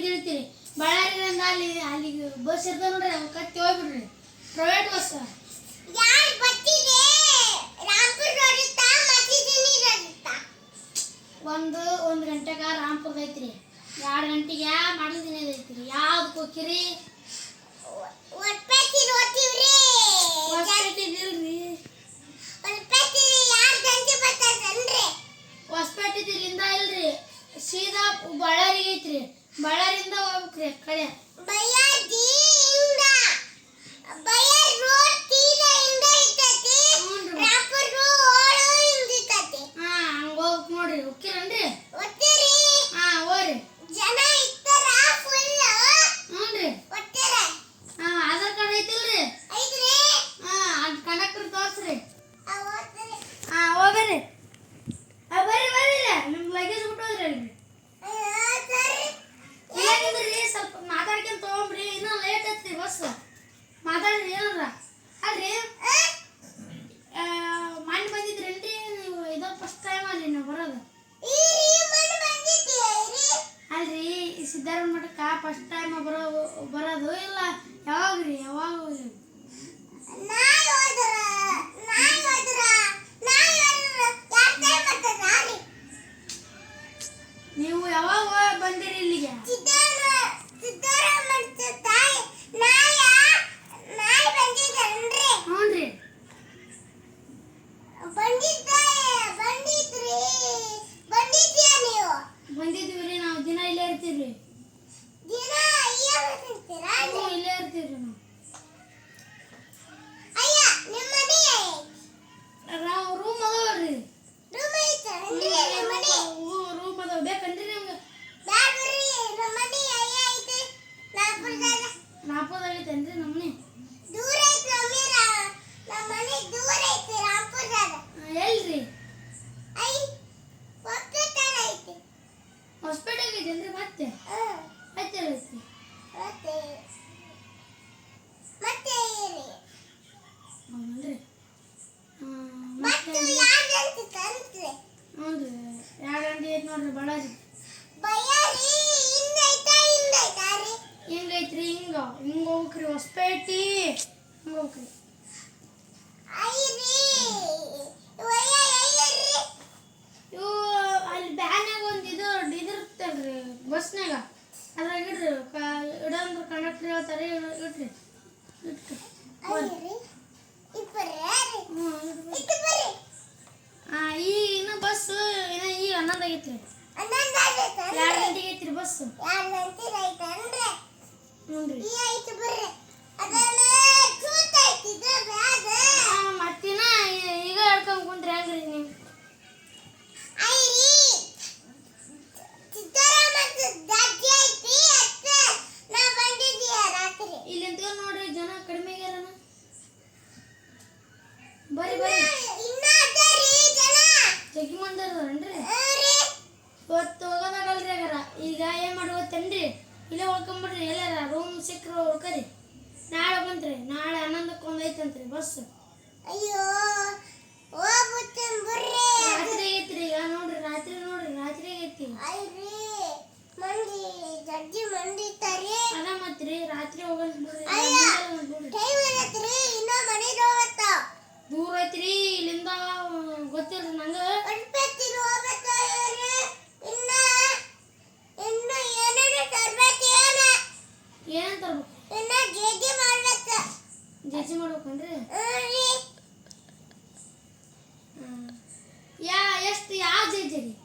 ಬಳ್ಳಾರಿಗೆ ಬಳ್ಳಾರಿ ಅಲ್ಲಿ ಅಲ್ಲಿ ಬಸ್ ಇರ್ತದೆ ನೋಡ್ರಿ ನಾವು ಕತ್ತಿ ಹೋಗ್ಬಿಡ್ರಿ. ಪ್ರೈವೇಟ್ ಬಸ್ ಒಂದು ಒಂದು ಗಂಟೆಗ ರಾಮ್ಪುರ್ದ ಐತ್ರಿ. ಎರಡು ಗಂಟೆಗೆ ಮಾಡಲ್ ದಿನ ಐತ್ರಿ. ಯಾವ್ದು ಹೋಗಿರಿ ಒಟ್ಪೆಟ್ಟಿ ಓದ್ತೀವ್ರಿ ಹೊಸಪೇಟೆ ಇಲ್ರಿ ಒಟ್ಪೆಟ್ಟಿ ಯಾರ್ ಗಂಟೆ ಬರ್ತಾರನ್ರಿ ಹೊಸಪೇಟೆ ಇಲ್ಲಿಂದ ಇಲ್ರಿ ಸೀದಾ ಬಳ್ಳಾರಿಗೆ ಐತ್ರಿ ಬಳ್ಳಾರಿಂದ ಹೋಗ್ಬೇಕ್ರಿ ಕಡೆ ಬಯ್ಯಾಜಿ ಇಂದ ಬಯ್ಯಾರ್ ರೋಡ್ ತೀರಾ ಇಂದ ಇರ್ತೈತಿ ಹ್ಞೂನ್ರಿ. ರಾಮ್ಪುರ ರೋಡ್ ಇಂದಿರ್ತೈತಿ ಹಾ ಹಂಗ ನೋಡ್ರಿ ಹೋಗ್ತೀರನ್ರಿ ಹಾ ಹೋಗ್ರಿ. ಜನ ಇತ್ತಾರ ಫುಲ್ ಹ್ಞೂನ್ರಿ. ಒತ್ತಿರ ಹಾ ಆಧಾರ್ ಕಾರ್ಡ್ ಐತಿಲ್ರಿ? ಐದ್ರಿ ಹಾ ಅದು ಕಂಡಕ್ಟರ್ ತೋರಿಸ್ರಿ. ಹಾ ಹೋಗ್ರಿ. ಆ ಬರ್ರಿ ಬರ್ರಿ. ನಿಮ್ಮ ನಿಮ್ ಲಗೇಜ್ ಬಿಟ್ಟೋದ್ರಿ ಸರಿ. ಏನಿದ್ರಿ? ಸ್ವಲ್ಪ ಮಾತಾಡ್ಕೊಂಡ್ ತಗೊಂಬ್ರಿ. ಇನ್ನೂ ಲೇಟ್ ಐತ್ರಿ ಬಸ್. ಮಾತಾಡ್ರಿ ಏನಾರ. ಅಲ್ರಿ ಆ, ಮಣ್ಣು ಬಂದಿದ್ರೇನ್ರಿ ನೀವು ಇದೋ ಫಸ್ಟ್ ಟೈಮ್ ಅಲ್ಲಿ ನೀವು ಬರೋದು ಈ ರೀ ಮಣ್ಣು ಬಂದಿದ್ದೀರಿ ಅಲ್ರಿ ಈ ಸಿದ್ಧಾರೂಢ ಮಠಕ್ಕೆ ಫಸ್ಟ್ ಟೈಮ್ ಬರೋ ಬರೋದು ಇಲ್ಲ. ಯಾವಾಗ ರೀ ಯಾವಾಗ ನೀವು ಯಾವಾಗ ಬಂದಿರಿ ಇಲ್ಲಿಗೆ? ಬಂದಿದ್ವಿ ರೀ. ನಾವು? ದಿನ ಇಲ್ಲೇ ಇರ್ತೀವಿ ನಾಪದಾಗೈತೇನ್ರಿ ನಮ್ಮನೆ. ದೂರ ಐತಿ ನಮ್ಮೀರ ನಮ್ಮ ಮನೆ ದೂರ ಐತಿ ರಾಮ್ಪುರದಾಗ ಎಲ್ರಿ? ಐ ಒಕ್ಕತಾನ ಐತಿ. ಹೊಸಪೇಟೆಗೆ ಐತೇನ್ರಿ ಮತ್ತೆ? ಹ್ಮ್ ಐತೆ ಮತ್ತೆ ಮತ್ತೆ ಏನಿ ಹೌದನ್ರಿ ಮತ್ತು ಮತ್ತೆ ಯಾರ್ದಂತ ತಂತ್ರೆ ಹ್ಞೂ ರೀ ಎರಡು ಗಂಟೆ ಐತೆ ನೋಡ್ರಿ ಬಳ್ಳಾರಿ ಬಯ್ಯಾರಿ ಹಿಂದೈತಾ ಹಿಂದೈತಾ ರೀ ಹೆಂಗೈತ್ರಿ ಹಿಂಗ ಹಿಂಗ ಹೋಗ್ರಿ ಹೊಸಪೇಟಿ. ಹಿಂಗ ಹೋಗ್ರಿ ಇವು ಅಲ್ಲಿ ಬ್ಯಾನ್ಯಾಗ ಒಂದು ಇದು ಇದಿರ್ತಲ್ರಿ ಬಸ್ನಾಗ ಅದ್ರಾಗ ಇಡ್ರಿ ಇಡಂದ್ರ ಕಂಡಕ್ಟರ್ ಹೇಳ್ತಾರೆ ಇಟ್ರಿ ಐರಿ. ಇಬ್ಬರೇ ರೀ ಹ್ಞೂ ಇಡ್ರಿ. ಇಟ್ಟು ಬರ್ರಿ. ಆ, ಈ ಇನ್ನು ಬಸ್ ಇನ್ನ ಈಗ ಹನ್ನೊಂದು ಆಗೈತ್ರಿ. ಎರಡು ಗಂಟೆಗೆ ಐತ್ರಿ ಬಸ್ ಯಾರ್ದಂತೀರ ಐತನ್ರಿ ಹ್ಞೂ ರೀ ಈ ಐತಿ ಬರ್ರಿ ಅದನ್ನ ಚೂತ ಐತಿ ಇದು ಮತ್ತಿನ ಈಗ ಹೇಳ್ಕೊಂಡ್ ಕುಂತ್ರಿ ಹೆಂಗ್ರಿ ನೀವು. ಐರಿ ಸಿದ್ದರಾಮಯ್ಯ ದಜ್ಜಿ ಐತಿ ಅತ್ತ ನಾ ಬಂದಿದ್ದೀಯ ರಾತ್ರಿ. ಇಲ್ಲಿ ನಿಂತ್ಕೊಂಡ್ ನೋಡ್ರಿ ಜನ ಕಡಿಮೆ ಆಗ್ಯಾರನ. ಬರ್ರಿ ಬರ್ರಿ. ಜಗ್ಗಿ ಮಂದಿ ಅದಾರನ್ರಿ? ಇವತ್ತು ಹೋಗೋದಾಗಲ್ರಿ ಅಗಾರ ಈಗ ಏನ್ ಮಾಡಿ ಗೊತ್ತೇನ್ರಿ ಇಲ್ಲೇ ಉಳ್ಕೊಂಬಿಡ್ರಿ ಎಲ್ಲಾರ ರೂಮ್ ಸಿಕ್ಕರು ಉಳ್ಕರಿ ನಾಳೆ ಬಂತ್ರಿ ನಾಳೆ ಹನ್ನೊಂದಕ್ಕೆ ಒಂದು ಐತಂತ್ರಿ ಬಸ್. ಅಯ್ಯೋ ಹೋಗ್ಬಿಡ್ತೇನೆ ಬರ್ರಿ. ರಾತ್ರಿ ಐತ್ರಿ ಈಗ ನೋಡ್ರಿ ರಾತ್ರಿ ನೋಡ್ರಿ ರಾತ್ರಿ ಐತಿ. ಐರಿ ಮಂದಿ ಜಜ್ಜಿ ಮಂದಿ ತರಿ ಅದ ಮತ್ರಿ ರಾತ್ರಿ ಹೋಗಲ್ ಬಿಡ್ರಿ ಅಯ್ಯ. ಟೈಮ್ ಇರತ್ರಿ ಇನ್ನೂ ಮನೆಗೆ ಹೋಗತ್ತ. ದೂರ ಐತ್ರಿ ಇಲ್ಲಿಂದ ಗೊತ್ತಿಲ್ರಿ ನಂಗೆ este ágil.